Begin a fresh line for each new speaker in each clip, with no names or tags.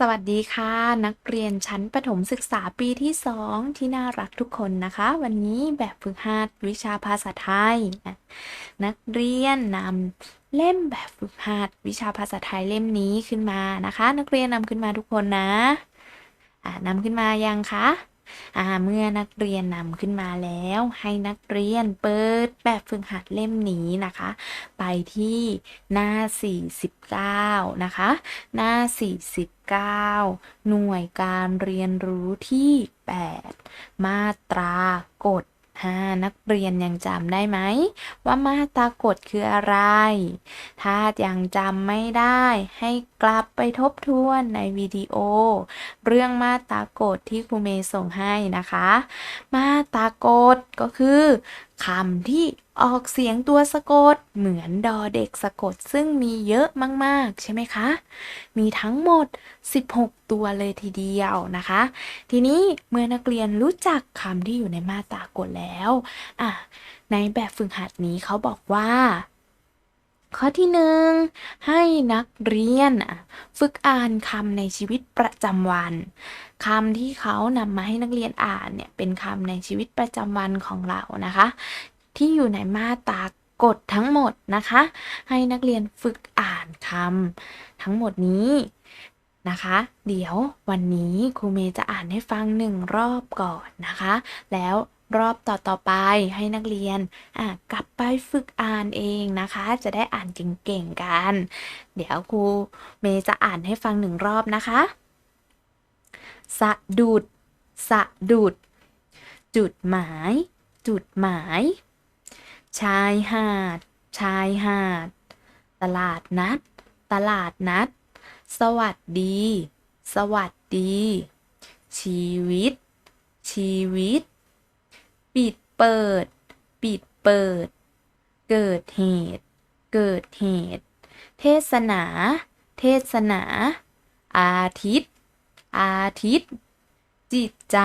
สวัสดีค่ะ นักเรียนชั้นประถมศึกษาปีที่ 2 ที่น่ารักทุกคนนะคะ วันนี้แบบฝึกหัดวิชาภาษาไทย นักเรียนนำเล่มแบบฝึกหัดวิชาภาษาไทยเล่มนี้ขึ้นมานะคะ นักเรียนนำขึ้นมาทุกคนนะอ่านำขึ้นมายังคะอ่า เมื่อนักเรียนนำขึ้นมาแล้ว ให้นักเรียนเปิดแบบฝึกหัดเล่มนี้นะคะ ไปที่หน้า 49 นะคะ หน้า 49 หน่วยการเรียนรู้ที่ 8 มาตรากฎ 5 นักเรียนยังจำได้ไหม ว่ามาตากฎคืออะไร ถ้ายังจำไม่ได้ ให้กลับไปทบทวนในวิดีโอ เรื่องมาตากฎที่ครูเมย์ส่งให้นะคะ มาตากฎก็คือ คำที่ออกเสียงตัวสะกด เหมือนดอเด็กสะกดซึ่งมีเยอะมาก ๆ ใช่ไหมคะ มีทั้งหมด 16 ตัวเลยทีเดียวนะคะ ทีนี้เมื่อนักเรียนรู้จักคำที่อยู่ในมาตรากฎแล้วอะในแบบฝึกหัดนี้เขาบอกว่า ข้อที่หนึ่งให้นักเรียน ฝึกอ่านคำในชีวิตประจำวัน คำที่เขานำมาให้นักเรียนอ่านเนี่ยเป็นคำในชีวิตประจำวันของเรานะคะ ที่อยู่ในมาตรากฎทั้งหมดนะคะ ให้นักเรียนฝึกอ่านคำทั้งหมดนี้นะคะ เดี๋ยววันนี้ครูเมย์จะอ่านให้ฟังหนึ่งรอบก่อนนะคะ แล้วรอบต่อๆไปให้นักเรียนกลับไปฝึกอ่านเองนะคะ จะได้อ่านเก่งๆกัน เดี๋ยวครูเมย์จะอ่านให้ฟังหนึ่งรอบนะคะ สะดุด สะดุด จุดหมาย จุดหมาย ชายหาด ชายหาด ตลาดนัด ตลาดนัด สวัสดี สวัสดี ชีวิต ชีวิต ปิดเปิด ปิดเปิด เกิดเหตุ เกิดเหตุ เทศนา เทศนา อาทิตย์ อาทิตย์ จิตใจ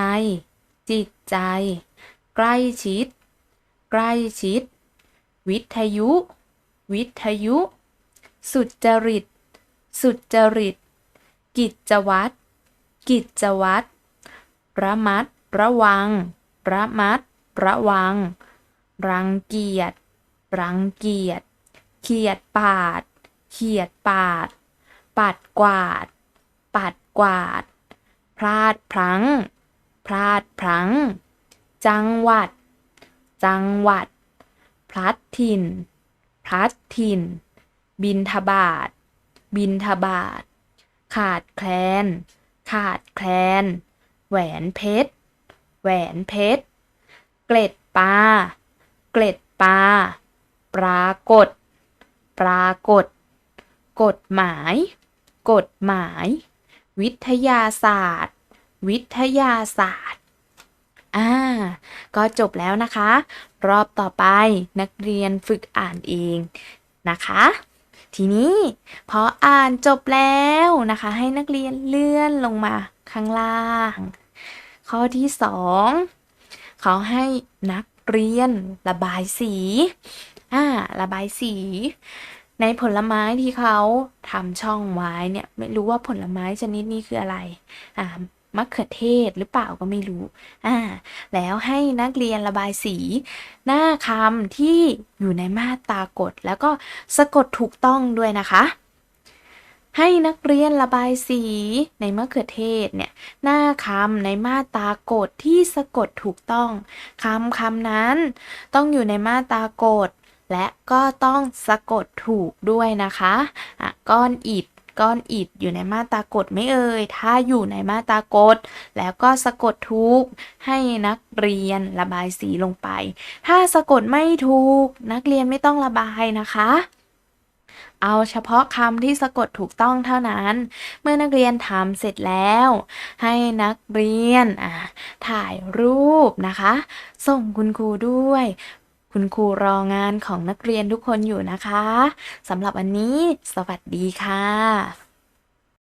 จิตใจ ใกล้ชิด ใกล้ชิด วิทยุ วิทยุ สุจริต สุจริต กิจวัตร กิจวัตร ระมัด ระวัง ระมัด ระวัง รังเกียจ รังเกียจ เขียดปาด เขียดปาด ปัดกวาด ปัดกวาด พลาดพลั้ง พลาดพลั้ง จังหวัด จังหวัด พลัดถิ่น พลัดถิ่น บินทบาท บินทบาท ขาดแคลน ขาดแคลน แหวนเพชร แหวนเพชร เกล็ดปลา เกล็ดปลา ปรากฏ ปรากฏ กฎหมาย กฎหมาย วิทยาศาสตร์ วิทยาศาสตร์ อ่า ก็จบแล้วนะคะ รอบต่อไปนักเรียนฝึกอ่านเองนะคะ ทีนี้พออ่านจบแล้วนะคะ ให้นักเรียนเลื่อนลงมาข้างล่าง ข้อที่สองเขาให้นักเรียนระบายสี อ่า ระบายสี ในผลไม้ที่เขาทำช่องไว้เนี่ยไม่รู้ว่าผลไม้ชนิดนี้คืออะไรอ่ามะเขือเทศหรือเปล่าก็ไม่รู้อ่าแล้วให้นักเรียนระบายสีหน้าคำที่อยู่ในมาตรากฎ แล้วก็สะกดถูกต้องด้วยนะคะ ให้นักเรียนระบายสีในมะเขือเทศเนี่ยหน้าคำในมาตรากฎที่สะกดถูกต้องคำคำนั้น ต้องอยู่ในมาตรากฎ และก็ต้องสะกดถูกด้วยนะคะอะก้อนอิฐก้อนอิฐอยู่ในมาตากฎไม่เอ่ย ถ้าอยู่ในมาตากฎแล้วก็สะกดถูกให้นักเรียนระบายสีลงไป ถ้าสะกดไม่ถูก นักเรียนไม่ต้องระบายนะคะ เอาเฉพาะคำที่สะกดถูกต้องเท่านั้น เมื่อนักเรียนทำเสร็จแล้ว ให้นักเรียนอะถ่ายรูปนะคะ ส่งคุณครูด้วย คุณครูรองานของนักเรียนทุกคนอยู่นะคะสำหรับวันนี้ สวัสดีค่ะ